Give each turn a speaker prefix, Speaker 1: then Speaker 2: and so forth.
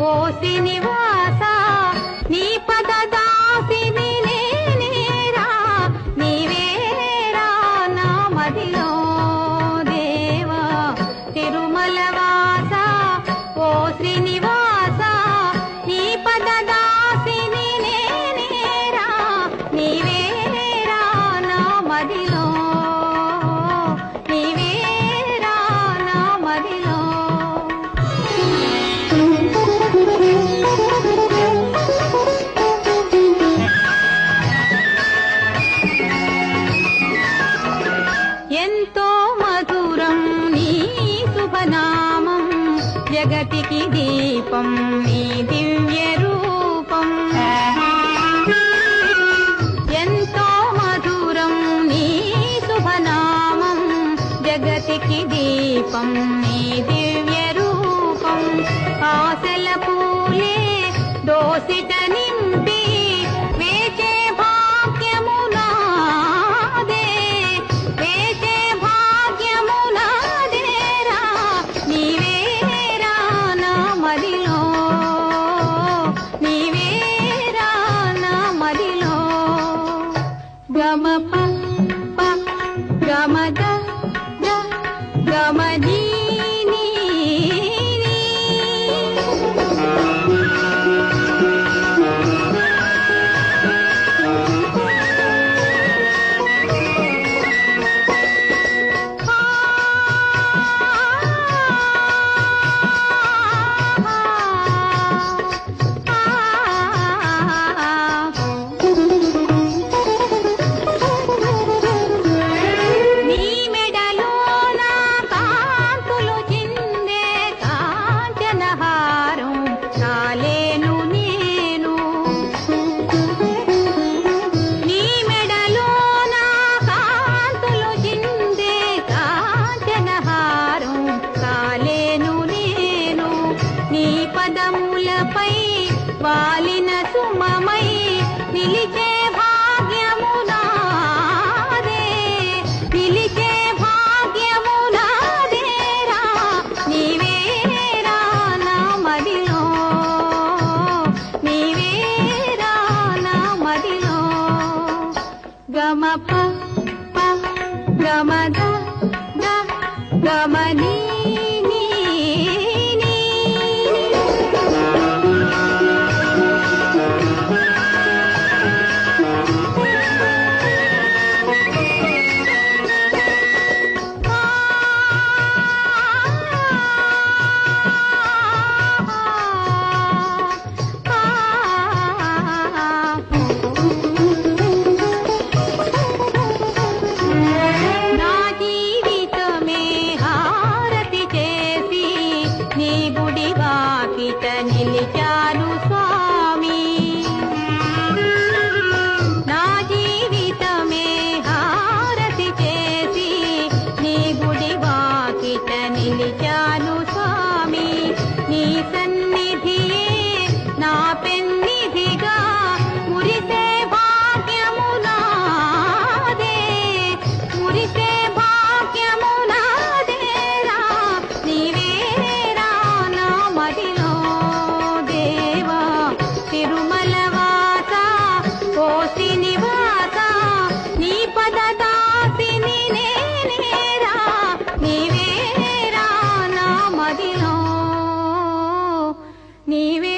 Speaker 1: కోటి నివాస దీపం నీ దివ్య రూపం. ఎంతో మధురం నీ శుభనామం. జగతికి దీపం నీ దివ్య రూపం. ఆశల పూలే దోసిటని గమ ప నీ పదములపై వాలిన సుమమై నిలిచి चारू सा ನೀವೇ